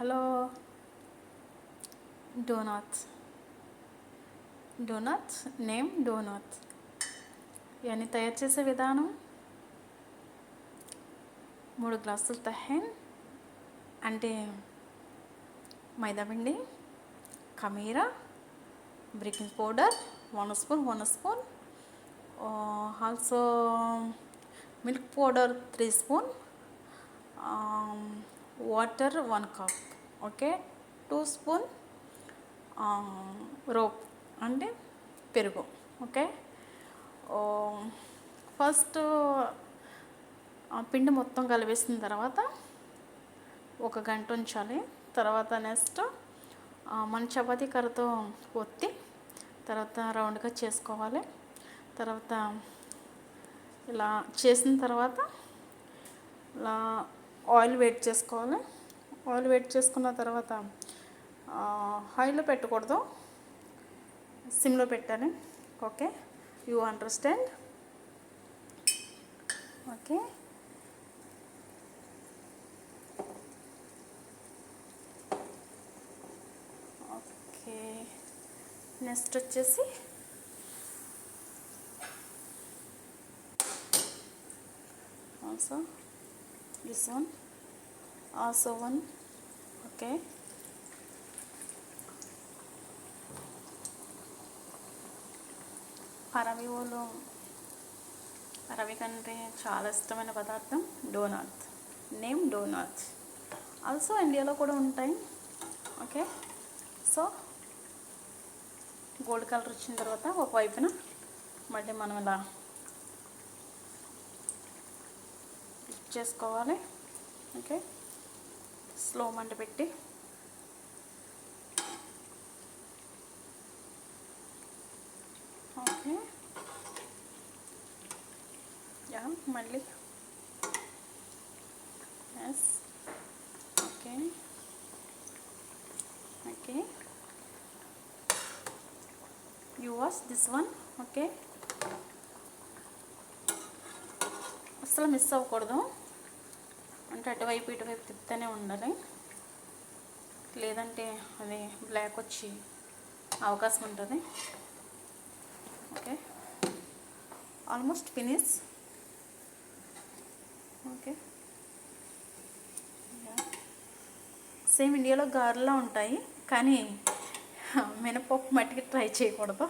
Hello donuts donuts name donuts ఇవన్నీ తయారు చేసే విధానం. మూడు గ్లాసులు తహెన్. అంటే మైదాపిండి కమీరా baking powder one spoon one spoon. Also milk powder three spoon. Water one cup okay two spoon rope అంటే పెరుగు ఓకే ఫస్ట్ పిండి మొత్తం కలిపేసిన తర్వాత ఒక గంట ఉంచాలి. తర్వాత నెక్స్ట్ మన చపాతీ కర్రతో ఒత్తి తర్వాత రౌండ్గా చేసుకోవాలి. తర్వాత ఇలా చేసిన తర్వాత ఇలా ఆయిల్ వేట్ చేసుకోవాలి ఆయిల్ వేట్ చేసుకున్న తర్వాత హైలో పెట్టకూడదు. సిమ్లో పెట్టాలి. Okay? You understand? Okay? Okay. Next వచ్చేసి also this one. Also one okay పరవి వాళ్ళు పరవి కంటే చాలా ఇష్టమైన పదార్థం డోనాట్. Name Dunant. ఆల్సో ఇండియాలో కూడా ఉంటాయి. ఓకే సో గోల్డ్ కలర్ వచ్చిన తర్వాత ఒక వైపున మళ్ళీ మనం ఇలా చేసుకోవాలి. ఓకే. స్లో మంట పెట్టి. ఓకే. యా మళ్ళీ. Yes okay. Okay. You wash this one okay. అసలు మిస్ అవ్వకూడదు. అంటే అటువైపు ఇటువైపు తిప్పుతూనే ఉండాలి. లేదంటే అది బ్లాక్ వచ్చి అవకాశం ఉంటుంది. Okay. Almost finish okay. Same ఇండియాలో గారెలా ఉంటాయి కానీ మినపప్పు మట్టికి ట్రై చేయకూడదు.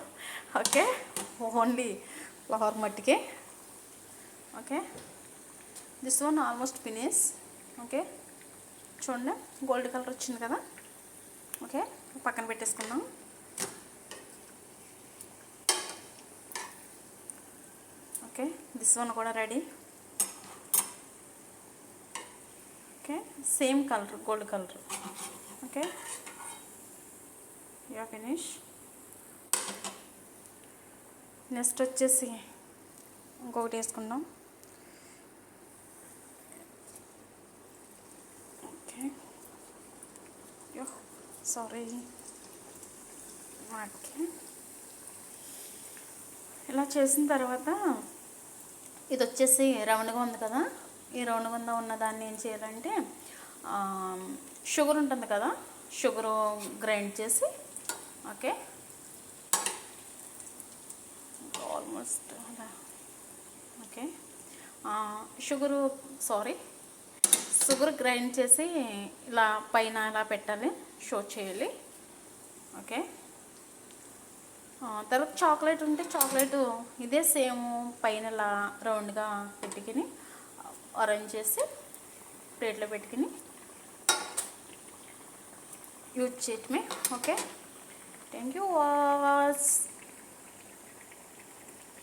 Okay. Only flour మట్టికే. Okay? This one almost finish okay? చూడండి గోల్డ్ కలర్ వచ్చింది కదా? ఓకే? పక్కన పెట్టేసుకుందాం. ఓకే? దిస్ వన్ కూడా ready okay? Same colour gold colour okay? Yeah finish next వచ్చేసి ఇంకొకటి వేసుకుందాం ఓకే యో సారీ ఓకే ఇలా చేసిన తర్వాత ఇది వచ్చేసి రౌండ్గా ఉంది కదా? ఈ రౌండ్గా ఉన్న దాన్ని ఏం చేయాలంటే షుగర్ ఉంటుంది కదా? షుగరు గ్రైండ్ చేసి okay? Almost okay? Sugar sorry sugar grind చేసి ఇలా పైన ఇలా పెట్టాలి. షో చేయాలి. ఓకే. తర్వాత చాక్లెట్ ఉంటే చాక్లెట్ ఇదే సేమ్ పైన ఇలా రౌండ్గా పెట్టుకుని అరేంజ్ చేసి ప్లేట్లో పెట్టుకుని యూజ్ చేయటమే. ఓకే. Thank you was.